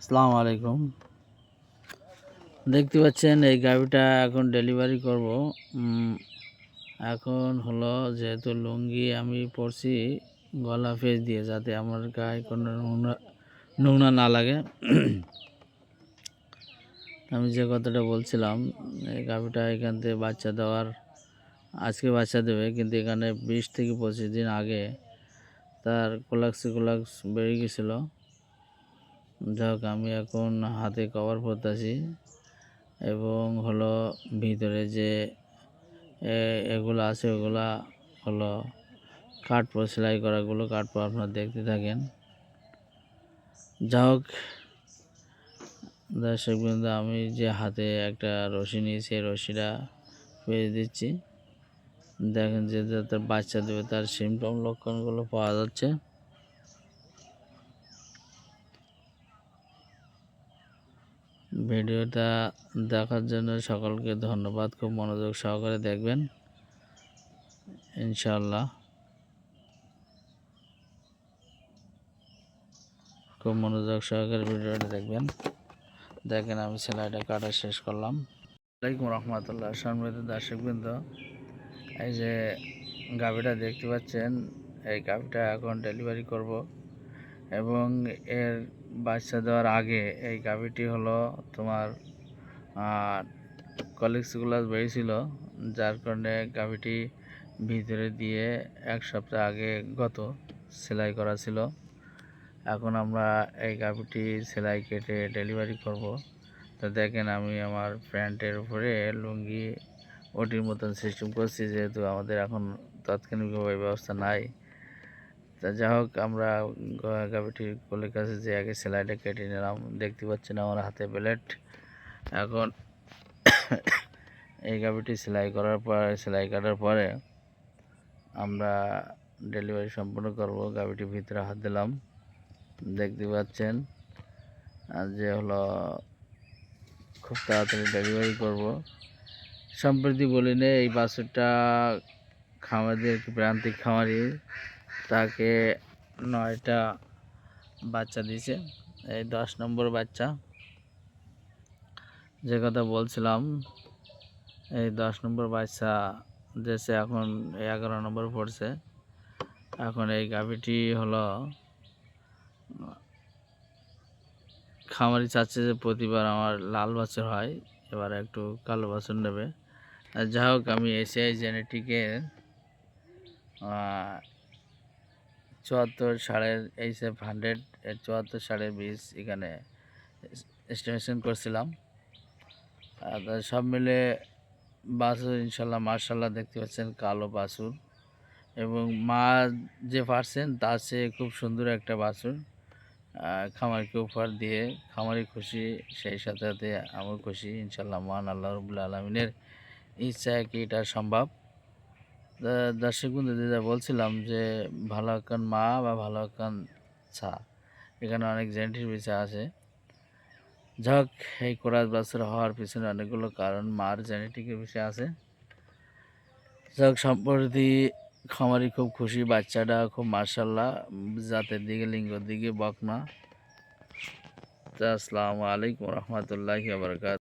আসসালামু আলাইকুম। দেখতে পাচ্ছেন, এই গাভিটা এখন ডেলিভারি করব। এখন হলো যেহেতু লুঙ্গি আমি পরছি, গলা ফেস দিয়ে যাতে আমার গায়ে কোনো নোংরা নোংরা না লাগে। আমি যে কথাটা বলছিলাম, এই গাভিটা এখান থেকে বাচ্চা দেওয়ার, আজকে বাচ্চা দেবে, কিন্তু এখানে বিশ থেকে পঁচিশ দিন আগে তার কোলাক্সি কোলাক্স বেড়ে গেছিল। যাক, আমি এখন হাতে কভার পরতেছি এবং হলো ভিতরে যে এগুলো আছে, ওগুলা হলো কাঠপো সেলাই করাগুলো কাঠপো আপনারা দেখতে থাকেন। যা হোক দর্শক বৃন্দ, আমি যে হাতে একটা রশি নিয়েছি রশিটা পেয়ে দিচ্ছি। দেখেন যে যাতে বাচ্চা দেবে, তার সিমটম লক্ষণগুলো পাওয়া যাচ্ছে। ভিডিওটা দেখার জন্য সকলকে ধন্যবাদ। খুব মনোযোগ সহকারে দেখবেন। ইনশাল্লাহ খুব মনোযোগ সহকারে ভিডিওটা দেখবেন। দেখেন আমি সেলাইটা কাটা শেষ করলাম। আলাইকুম রহমতুল্লাহ। সম্মিলিত দর্শকবৃন্দ, এই যে গাভিটা দেখতে পাচ্ছেন, এই গাভিটা এখন ডেলিভারি করব। এবং এর বাচ্চা দেওয়ার আগে এই গাভিটি হলো তোমার কলিক্সগুলো বেরিয়েছিল, যার কারণে গাভিটি ভিতরে দিয়ে এক সপ্তাহ আগে গত সেলাই করা ছিল। এখন আমরা এই গাভিটি সেলাই কেটে ডেলিভারি করব। তো দেখেন আমি আমার প্যান্টের উপরে লুঙ্গি ওটির মতন সিস্টেম করছি, যেহেতু আমাদের এখন তাৎক্ষণিকভাবে ব্যবস্থা নাই। তা যা হোক, আমরা গ- গাভিটির কোলের কাছে যে আগে সেলাইটা কেটে নিলাম। দেখতে পাচ্ছেন আমার হাতে প্লেট এখন এই গাভিটি সেলাই করার পর সেলাই কাটার পরে আমরা ডেলিভারি সম্পূর্ণ করব। গাভিটির ভিতরে হাত দিলাম। দেখতে পাচ্ছেন, আর যে হলো খুব তাড়াতাড়ি ডেলিভারি করব। সম্প্রতি বলি নে এই বাছুরটা খামারদের প্রান্তিক খামারি। তাকে নয়টা বাচ্চা দিয়েছে। এই দশ নম্বর বাচ্চা। যে কথা বলছিলাম, এই দশ নম্বর বাচ্চা দেশে এখন এগারো নম্বর পড়ছে। এখন এই গাভিটি হলো খামারি চাচ্ছে যে প্রতিবার আমার লাল বাছুর হয়, এবার একটু কালো বাছুর নেবে। আর যা হোক, আমি এসিআই জেনেটিকের চুয়াত্তর সাড়ের এইচএফ হান্ড্রেড এর চুয়াত্তর সাড়ের বীজ এখানে এস্টিমেশন করছিলাম। আর সব মিলে বাছুর ইনশাল্লাহ মার্শাল্লাহ দেখতে পাচ্ছেন কালো বাছুর এবং মা যে পারছেন, তার চেয়ে খুব সুন্দর একটা বাছুর খামারকে উপহার দিয়ে খামারি খুশি, সেই সাথে সাথে আমি খুশি। ইনশাল্লাহ মান আল্লাহ রবুল্লা আলমিনের ইচ্ছা কি এটা সম্ভব। দর্শক বন্ধু যেটা বলছিলাম যে, ভালো একখান মা বা ভালো একখান ছা। এখানে অনেক জেনেটিক বিষয় আছে। যাক, এই কোরাস বাছুর হওয়ার পিছনে অনেকগুলো কারণ, মার জেনেটিকের বিষয় আছে। যাক, সম্প্রতি খামারি খুব খুশি, বাচ্চাটা খুব মার্শাল্লাহ জাতের দিকে, লিঙ্গর দিকে বকনা। আসসালামু আলাইকুম রহমতুল্লাহি বারকাত।